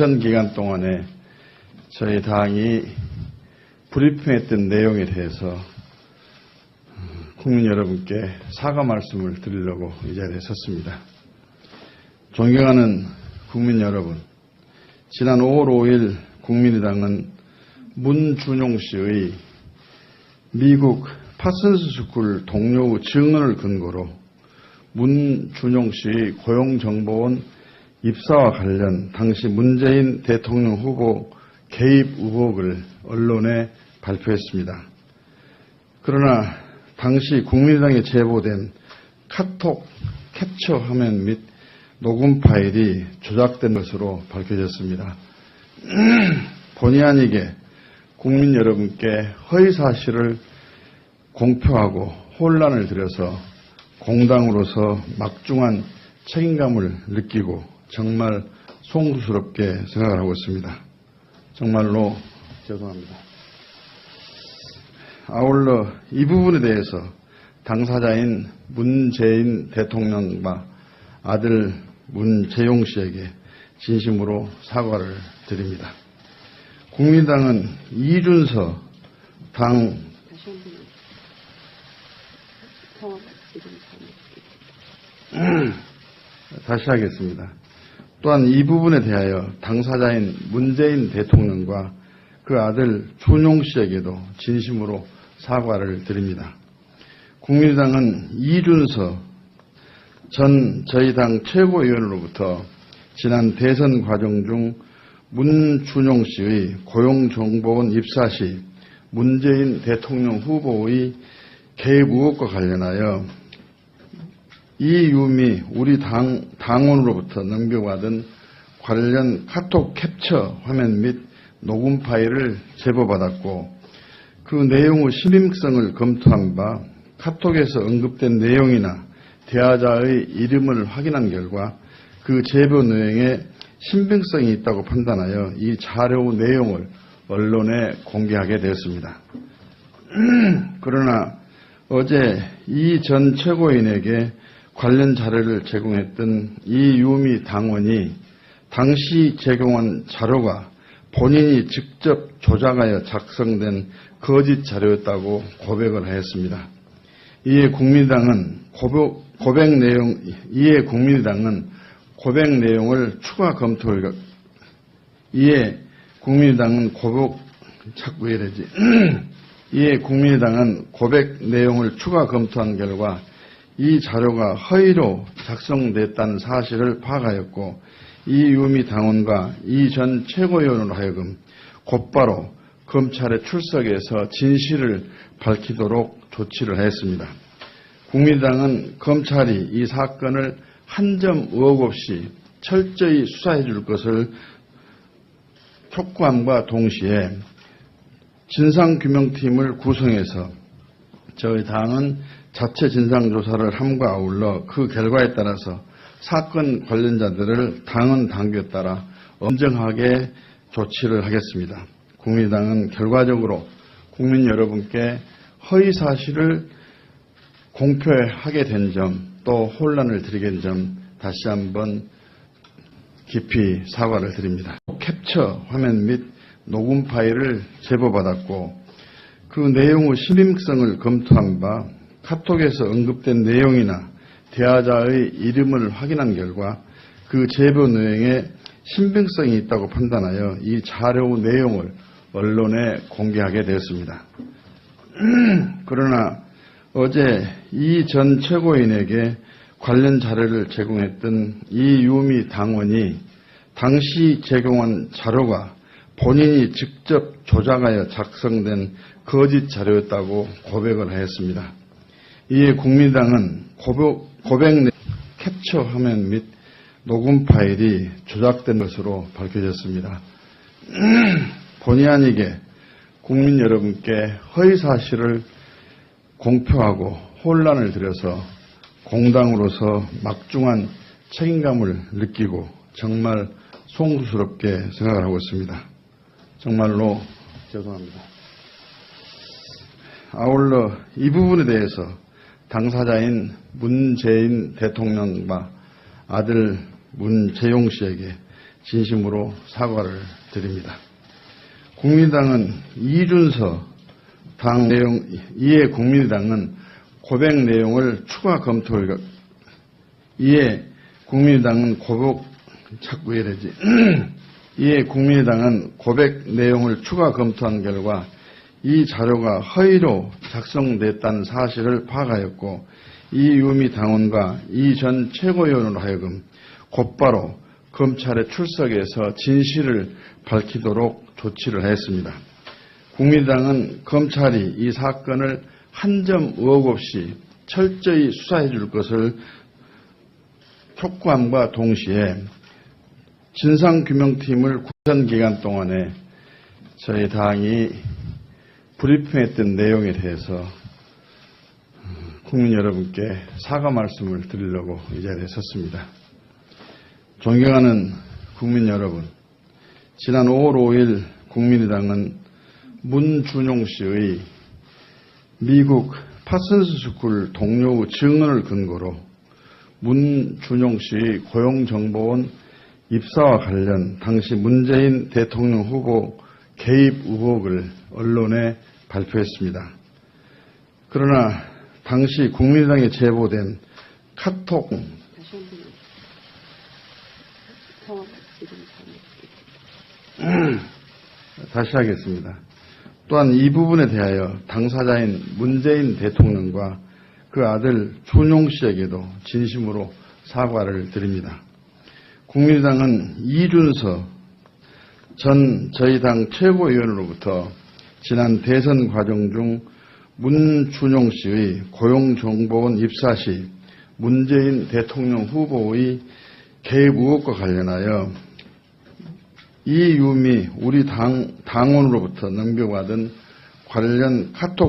전 기간 동안에 저희 당이 브리핑했던 내용에 대해서 국민 여러분께 사과 말씀을 드리려고 이 자리에 섰습니다. 존경하는 국민 여러분, 지난 5월 5일 국민의당은 문준용 씨의 미국 파슨스 스쿨 동료 증언을 근거로 문준용 씨의 고용정보원 입사와 관련 당시 문재인 대통령 후보 개입 의혹을 언론에 발표했습니다. 그러나 당시 국민의당에 제보된 카톡 캡처 화면 및 녹음 파일이 조작된 것으로 밝혀졌습니다. 본의 아니게 국민 여러분께 허위 사실을 공표하고 혼란을 들여서 공당으로서 막중한 책임감을 느끼고 정말 송구스럽게 생각을 하고 있습니다. 정말로 죄송합니다. 아울러 이 부분에 대해서 당사자인 문재인 대통령과 아들 문재용 씨에게 진심으로 사과를 드립니다. 국민당은 이준서 당 다시 하겠습니다. 또한 이 부분에 대하여 당사자인 문재인 대통령과 그 아들 준용 씨에게도 진심으로 사과를 드립니다. 국민의당은 이준서 전 저희 당 최고위원으로부터 지난 대선 과정 중 문준용 씨의 고용정보원 입사 시 문재인 대통령 후보의 개입 의혹과 관련하여 이유미 우리 당, 당원으로부터 넘겨받은 관련 카톡 캡처 화면 및 녹음 파일을 제보받았고 그 내용의 신빙성을 검토한 바 카톡에서 언급된 내용이나 대화자의 이름을 확인한 결과 그 제보 내용에 신빙성이 있다고 판단하여 이 자료 내용을 언론에 공개하게 되었습니다. 그러나 어제 이 전 최고인에게 관련 자료를 제공했던 이유미 당원이 당시 제공한 자료가 본인이 직접 조작하여 작성된 거짓 자료였다고 고백을 하였습니다. 이에 국민당은 고백, 고백 내용, 이에 국민당은 고백 내용을 추가 검토를, 이에 국민당은 고백, 자꾸 이래지. 이에 국민의당은 고백 내용을 추가 검토한 결과 이 자료가 허위로 작성됐다는 사실을 파악하였고 이 유미 당원과 이 전 최고위원으로 하여금 곧바로 검찰에 출석해서 진실을 밝히도록 조치를 했습니다. 국민당은 검찰이 이 사건을 한 점 의혹 없이 철저히 수사해 줄 것을 촉구함과 동시에 진상규명팀을 구성해서 저희 당은 자체 진상조사를 함과 아울러 그 결과에 따라서 사건 관련자들을 당은 당규에 따라 엄정하게 조치를 하겠습니다. 국민당은 결과적으로 국민 여러분께 허위 사실을 공표하게 된 점, 또 혼란을 드리게 된 점 다시 한번 깊이 사과를 드립니다. 캡처 화면 및 녹음 파일을 제보받았고 그 내용의 신빙성을 검토한 바 카톡에서 언급된 내용이나 대화자의 이름을 확인한 결과 그 제보 내용에 신빙성이 있다고 판단하여 이 자료 내용을 언론에 공개하게 되었습니다. 그러나 어제 이 전 최고인에게 관련 자료를 제공했던 이유미 당원이 당시 제공한 자료가 본인이 직접 조작하여 작성된 거짓 자료였다고 고백을 하였습니다. 이에 국민당은 고백, 고백 캡처 화면 및 녹음 파일이 조작된 것으로 밝혀졌습니다. 본의 아니게 국민 여러분께 허위 사실을 공표하고 혼란을 들여서 공당으로서 막중한 책임감을 느끼고 정말 송구스럽게 생각을 하고 있습니다. 정말로 죄송합니다. 아울러 이 부분에 대해서 당사자인 문재인 대통령과 아들 문재용 씨에게 진심으로 사과를 드립니다. 국민당은 이준서 당 내용, 이에 국민당은 고백 내용을 추가 검토를, 이에 국민당은 고백, 자꾸 이래지. 이에 국민당은 고백 내용을 추가 검토한 결과 이 자료가 허위로 작성됐다는 사실을 파악하였고 이유미 당원과 이 전 최고위원으로 하여금 곧바로 검찰에 출석해서 진실을 밝히도록 조치를 했습니다. 국민당은 검찰이 이 사건을 한 점 의혹 없이 철저히 수사해 줄 것을 촉구함과 동시에 진상규명팀을 구선 기간 동안에 저희 당이 브리핑했던 내용에 대해서 국민 여러분께 사과 말씀을 드리려고 이 자리에 섰습니다. 존경하는 국민 여러분, 지난 5월 5일 국민의당은 문준용 씨의 미국 파슨스 스쿨 동료 증언을 근거로 문준용 씨의 고용정보원 입사와 관련 당시 문재인 대통령 후보 개입 의혹을 언론에 발표했습니다. 그러나 당시 국민의당에 제보된 카톡 이름 다시 하겠습니다. 또한 이 부분에 대하여 당사자인 문재인 대통령과 그 아들 준용 씨에게도 진심으로 사과를 드립니다. 국민의당은 이준서 전 저희 당 최고위원으로부터 지난 대선 과정 중 문준용 씨의 고용정보원 입사 시 문재인 대통령 후보의 개입 의혹과 관련하여 이유미 우리 당, 당원으로부터 넘겨받은 관련 카톡